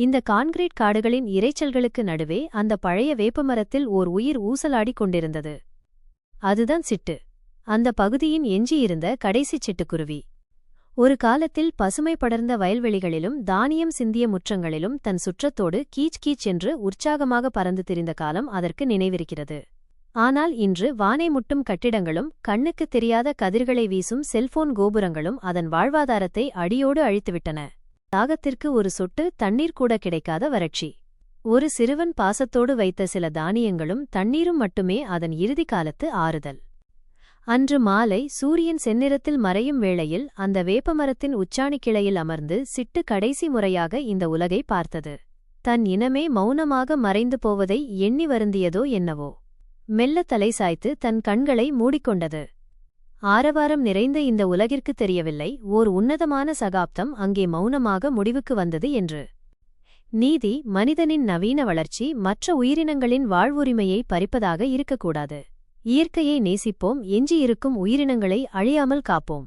இந்த கான்கிரீட் காடுகளின் இரைச்சல்களுக்கு நடுவே அந்த பழைய வேப்பமரத்தில் ஓர் உயிர் ஊசலாடிக் கொண்டிருந்தது. அதுதான் சிட்டு. அந்த பகுதியின் எஞ்சியிருந்த கடைசி சிட்டுக்குருவி. ஒரு காலத்தில் பசுமை படர்ந்த வயல்வெளிகளிலும் தானியம் சிந்திய முற்றங்களிலும் தன் சுற்றத்தோடு கீச் கீச் என்று உற்சாகமாக பறந்து திரிந்த காலம் அதற்கு நினைவிருக்கிறது. ஆனால் இன்று வானை முட்டும் கட்டிடங்களும் கண்ணுக்குத் தெரியாத கதிர்களை வீசும் செல்போன் கோபுரங்களும் அதன் வாழ்வாதாரத்தை அடியோடு அழித்துவிட்டன. தாகத்திற்கு ஒரு சொட்டு தண்ணீர் கூட கிடைக்காத வறட்சி. ஒரு சிறுவன் பாசத்தோடு வைத்த சில தானியங்களும் தண்ணீரும் மட்டுமே அதன் இறுதி காலத்து ஆறுதல். அன்று மாலை சூரியன் செந்நிறத்தில் மறையும் வேளையில் அந்த வேப்பமரத்தின் உச்சாணி கிளையில் அமர்ந்து சிட்டு கடைசி முறையாக இந்த உலகை பார்த்தது. தன் இனமே மௌனமாக மறைந்து போவதை எண்ணி வருந்தியதோ என்னவோ. மெல்ல தலை சாய்த்து தன் கண்களை மூடிக்கொண்டது. ஆரவாரம் நிறைந்த இந்த உலகிற்கு தெரியவில்லை. ஓர் உன்னதமான சகாப்தம் அங்கே மௌனமாக முடிவுக்கு வந்தது என்று. நீதி மனிதனின் நவீன வளர்ச்சி மற்ற உயிரினங்களின் வாழ்வுரிமையை பறிப்பதாக இருக்கக்கூடாது. இயற்கையை நேசிப்போம் எஞ்சியிருக்கும் உயிரினங்களை அழியாமல் காப்போம்.